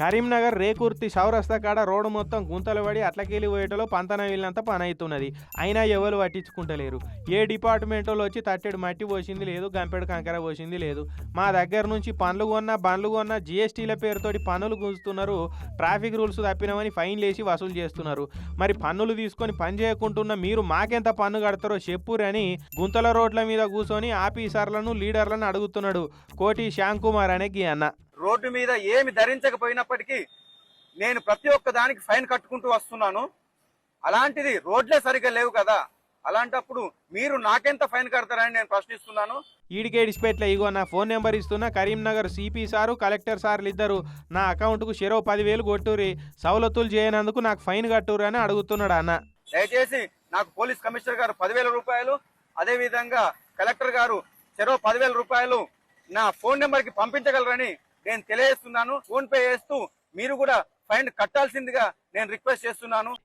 కరీంనగర్ రేకుర్తి చౌరస్తా కాడ రోడ్డు మొత్తం గుంతలు పడి అట్లకెళ్ళి పోయేటలో పంతన వీళ్ళంతా పని అవుతున్నది అయినా ఎవరు పట్టించుకుంటలేరు. ఏ డిపార్ట్మెంట్ వాళ్ళు వచ్చి తట్టెడు మట్టి పోసింది లేదు గంపెడు కంకర పోసింది లేదు. మా దగ్గర నుంచి పనులు కొన్నా బండ్లు కొన్నా జిఎస్టీల పేరుతోటి పన్నులు గుంజుతున్నారు. ట్రాఫిక్ రూల్స్ తప్పినామని ఫైన్ లేసి వసూలు చేస్తున్నారు. మరి పన్నులు తీసుకొని పని చేయకుంటున్న మీరు మాకెంత పన్ను కడతారో చెప్పురని గుంతల రోడ్ల మీద కూర్చొని ఆఫీసర్లను లీడర్లను అడుగుతున్నాడు కోటి శ్యాంకుమార్ అనే గీ అన్న. రోడ్డు మీద ఏమి ధరించకపోయినప్పటికీ నేను ప్రతి ఒక్క దానికి ఫైన్ కట్టుకుంటూ వస్తున్నాను. అలాంటిది రోడ్లే సరిగ్గా లేవు కదా. అలాంటప్పుడు మీరు నాకెంత ఫైన్ కడతారని నేను ప్రశ్నిస్తున్నాను. ఈడికేడిసిపెట్ల ఇగో నా ఫోన్ నెంబర్ ఇస్తున్నా కరీంనగర్ సిపి సారు కలెక్టర్ సార్లు ఇద్దరు నా అకౌంట్కు చెరో పదివేలు కొట్టురి సవలతులు చేయనందుకు నాకు ఫైన్ కట్టురు అని అడుగుతున్నాడు అన్న. దయచేసి నాకు పోలీస్ కమిషనర్ గారు పదివేల రూపాయలు అదే విధంగా కలెక్టర్ గారు చెరో పదివేల రూపాయలు నా ఫోన్ నెంబర్కి పంపించగలరని నేను తెలియజేస్తున్నాను ఫోన్ పే చేస్తూ మీరు కూడా ఫైన్ కట్టాల్సిందిగా నేను రిక్వెస్ట్ చేస్తున్నాను.